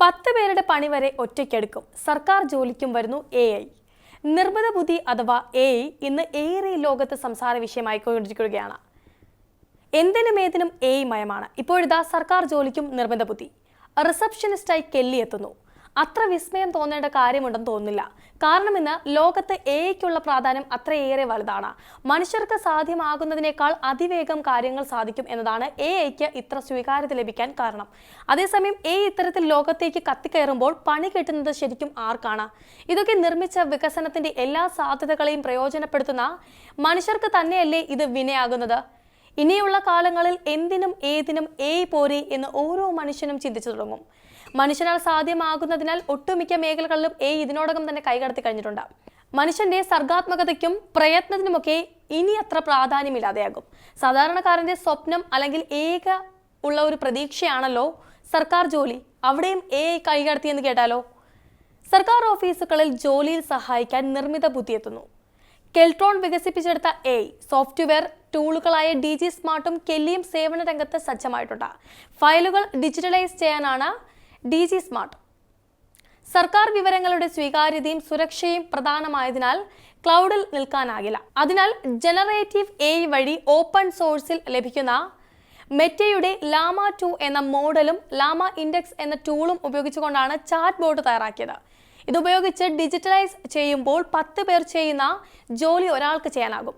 പത്ത് പേരുടെ പണി വരെ ഒറ്റയ്ക്കെടുക്കും. സർക്കാർ ജോലിക്കും വരുന്നു എ ഐ നിർമ്മിത ബുദ്ധി അഥവാ എ ഐ ഇന്ന് ഏറെ ലോകത്ത് സംസാര വിഷയമായിക്കൊണ്ടിരിക്കുകയാണ് എന്തിനും ഏതിനും എ ഐ മയമാണ്. ഇപ്പോഴിതാ സർക്കാർ ജോലിക്കും നിർമ്മിത ബുദ്ധി. റിസപ്ഷനിസ്റ്റായി കെല്ലി എത്തുന്നു. അത്ര വിസ്മയം തോന്നേണ്ട കാര്യമുണ്ടെന്ന് തോന്നുന്നില്ല. കാരണം ഇന്ന് ലോകത്ത് എയ്ക്കുള്ള പ്രാധാന്യം അത്രയേറെ വലുതാണ്. മനുഷ്യർക്ക് സാധ്യമാകുന്നതിനേക്കാൾ അതിവേഗം കാര്യങ്ങൾ സാധിക്കും എന്നതാണ് എ ഐക്ക് ഇത്ര സ്വീകാര്യത ലഭിക്കാൻ കാരണം. അതേസമയം എ ഇത്തരത്തിൽ ലോകത്തേക്ക് കത്തിക്കയറുമ്പോൾ പണി കിട്ടുന്നത് ശരിക്കും ആർക്കാണ്? ഇതൊക്കെ നിർമ്മിച്ച വികസനത്തിന്റെ എല്ലാ സാധ്യതകളെയും പ്രയോജനപ്പെടുത്തുന്ന മനുഷ്യർക്ക് തന്നെയല്ലേ ഇത് വിനയാകുന്നത്? ഇനിയുള്ള കാലങ്ങളിൽ എന്തിനും ഏതിനും എ പോരെ എന്ന് ഓരോ മനുഷ്യനും ചിന്തിച്ചു തുടങ്ങും. മനുഷ്യനാൽ സാധ്യമാകുന്നതിനാൽ ഒട്ടുമിക്ക മേഖലകളിലും എ ഇതിനോടകം തന്നെ കൈകടത്തി കഴിഞ്ഞിട്ടുണ്ട്. മനുഷ്യന്റെ സർഗാത്മകതയ്ക്കും പ്രയത്നത്തിനുമൊക്കെ ഇനി അത്ര പ്രാധാന്യമില്ലാതെയാകും. സാധാരണക്കാരന്റെ സ്വപ്നം അല്ലെങ്കിൽ ഏക ഉള്ള ഒരു പ്രതീക്ഷയാണല്ലോ സർക്കാർ ജോലി. അവിടെയും എ കൈകടത്തി എന്ന് കേട്ടാലോ? സർക്കാർ ഓഫീസുകളിൽ ജോലിയിൽ സഹായിക്കാൻ നിർമ്മിത ബുദ്ധി എത്തുന്നു കെൽട്രോൺ വികസിപ്പിച്ചെടുത്ത എ സോഫ്റ്റ്വെയർ ടൂളുകളായ ഡി ജി സ്മാർട്ടും കെല്ലിയും സേവന രംഗത്ത് സജ്ജമായിട്ടുണ്ട്. ഫയലുകൾ ഡിജിറ്റലൈസ് ചെയ്യാനാണ് ഡി ജി സ്മാർട്ട്. സർക്കാർ വിവരങ്ങളുടെ സ്വീകാര്യതയും സുരക്ഷയും പ്രധാനമായതിനാൽ ക്ലൗഡിൽ നിൽക്കാനാകില്ല. അതിനാൽ ജനറേറ്റീവ് എ വഴി ഓപ്പൺ സോഴ്സിൽ ലഭിക്കുന്ന മെറ്റയുടെ ലാമ ടു എന്ന മോഡലും ലാമ ഇൻഡെക്സ് എന്ന ടൂളും ഉപയോഗിച്ചുകൊണ്ടാണ് ചാറ്റ് ബോർഡ് തയ്യാറാക്കിയത് ഇതുപയോഗിച്ച് ഡിജിറ്റലൈസ് ചെയ്യുമ്പോൾ പത്ത് പേർ ചെയ്യുന്ന ജോലി ഒരാൾക്ക് ചെയ്യാനാകും.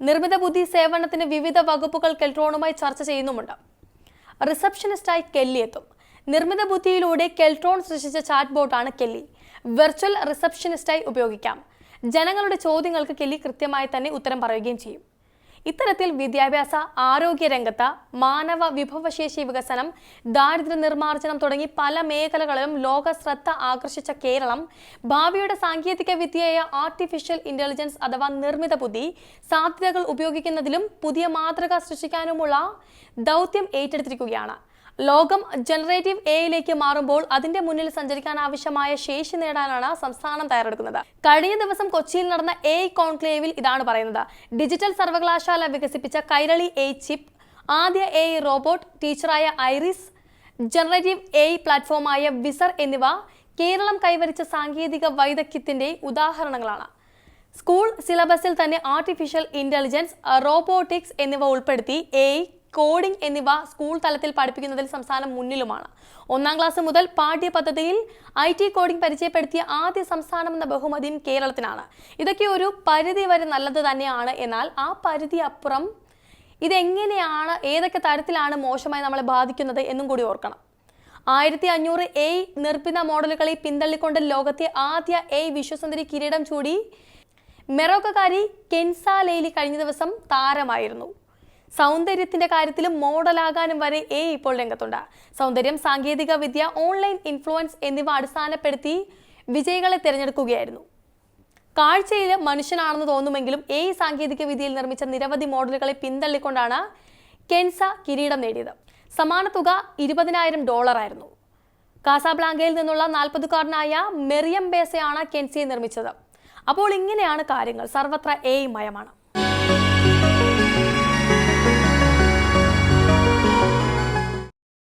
നിർമ്മിത ബുദ്ധി സേവനത്തിന് വിവിധ വകുപ്പുകൾ കെൽട്രോണുമായി ചർച്ച ചെയ്യുന്നുമുണ്ട്. റിസപ്ഷനിസ്റ്റായി കെല്ലി എത്തും നിർമ്മിത ബുദ്ധിയിലൂടെ കെൽട്രോൺ സൃഷ്ടിച്ച ചാറ്റ് ബോട്ടാണ് കെല്ലി. വെർച്വൽ റിസപ്ഷനിസ്റ്റായി ഉപയോഗിക്കാം. ജനങ്ങളുടെ ചോദ്യങ്ങൾക്ക് കെല്ലി കൃത്യമായി തന്നെ ഉത്തരം പറയുകയും ചെയ്യും. ഇത്തരത്തിൽ വിദ്യാഭ്യാസ ആരോഗ്യ രംഗത്ത് മാനവ വിഭവശേഷി വികസനം ദാരിദ്ര്യ നിർമ്മാർജനം തുടങ്ങി പല മേഖലകളിലും ലോക ശ്രദ്ധ ആകർഷിച്ച കേരളം ഭാവിയുടെ സാങ്കേതിക വിദ്യയായ ആർട്ടിഫിഷ്യൽ ഇന്റലിജൻസ് അഥവാ നിർമ്മിത ബുദ്ധി സാധ്യതകൾ ഉപയോഗിക്കുന്നതിലും പുതിയ മാതൃക സൃഷ്ടിക്കാനുമുള്ള ദൗത്യം ഏറ്റെടുത്തിരിക്കുകയാണ്. ലോകം ജനറേറ്റീവ് എയിലേക്ക് മാറുമ്പോൾ അതിന്റെ മുന്നിൽ സഞ്ചരിക്കാൻ ആവശ്യമായ ശേഷി നേടാനാണ് സംസ്ഥാനം തയ്യാറെടുക്കുന്നത്. കഴിഞ്ഞ ദിവസം കൊച്ചിയിൽ നടന്ന എ കോൺക്ലേവിൽ ഇതാണ് പറയുന്നത്. ഡിജിറ്റൽ സർവകലാശാല വികസിപ്പിച്ച കൈരളി എ ചിപ്പ് ആദ്യ എ റോബോട്ട് ടീച്ചറായ ഐറിസ് ജനറേറ്റീവ് എ പ്ലാറ്റ്ഫോമായ വിസർ എന്നിവ കേരളം കൈവരിച്ച സാങ്കേതിക വൈദഗ്ധ്യത്തിന്റെ ഉദാഹരണങ്ങളാണ്. സ്കൂൾ സിലബസിൽ തന്നെ ആർട്ടിഫിഷ്യൽ ഇന്റലിജൻസ് റോബോട്ടിക്സ് എന്നിവ ഉൾപ്പെടുത്തി എ കോഡിംഗ് എന്നിവ സ്കൂൾ തലത്തിൽ പഠിപ്പിക്കുന്നതിൽ സംസ്ഥാനം മുന്നിലുമാണ്. ഒന്നാം ക്ലാസ് മുതൽ പാഠ്യപദ്ധതിയിൽ ഐ ടി കോഡിംഗ് പരിചയപ്പെടുത്തിയ ആദ്യ സംസ്ഥാനം എന്ന ബഹുമതിയും കേരളത്തിനാണ്. ഇതൊക്കെ ഒരു പരിധി വരെ നല്ലത് തന്നെയാണ്. എന്നാൽ ആ പരിധി അപ്പുറം ഇതെങ്ങനെയാണ് ഏതൊക്കെ തരത്തിലാണ് മോശമായി നമ്മളെ ബാധിക്കുന്നത് എന്നും കൂടി ഓർക്കണം. ആയിരത്തി അഞ്ഞൂറ് എ നിർപ്പിത മോഡലുകളെ പിന്തള്ളിക്കൊണ്ട് ലോകത്തെ ആദ്യ എ വിശ്വസുന്ദരി കിരീടം ചൂടി മെറോക്കക്കാരി കെൻസ ലെയ്ലി കഴിഞ്ഞ ദിവസം താരമായിരുന്നു. സൗന്ദര്യത്തിന്റെ കാര്യത്തിലും മോഡലാകാനും വരെ എ ഇപ്പോൾ രംഗത്തുണ്ട്. സൗന്ദര്യം സാങ്കേതിക വിദ്യ ഓൺലൈൻ ഇൻഫ്ലുവൻസ് എന്നിവ അടിസ്ഥാനപ്പെടുത്തി വിജയികളെ തിരഞ്ഞെടുക്കുകയായിരുന്നു. കാഴ്ചയിൽ മനുഷ്യനാണെന്ന് തോന്നുമെങ്കിലും എ സാങ്കേതിക വിദ്യയിൽ നിർമ്മിച്ച നിരവധി മോഡലുകളെ പിന്തള്ളിക്കൊണ്ടാണ് കെൻസ കിരീടം നേടിയത്. സമാന തുക ഇരുപതിനായിരം ഡോളറായിരുന്നു കാസാബ്ലാങ്കയിൽ നിന്നുള്ള നാൽപ്പതുകാരനായ മെറിയം ബേസയാണ് കെൻസിയെ നിർമ്മിച്ചത്. അപ്പോൾ ഇങ്ങനെയാണ് കാര്യങ്ങൾ. സർവത്ര എ മയമാണ്.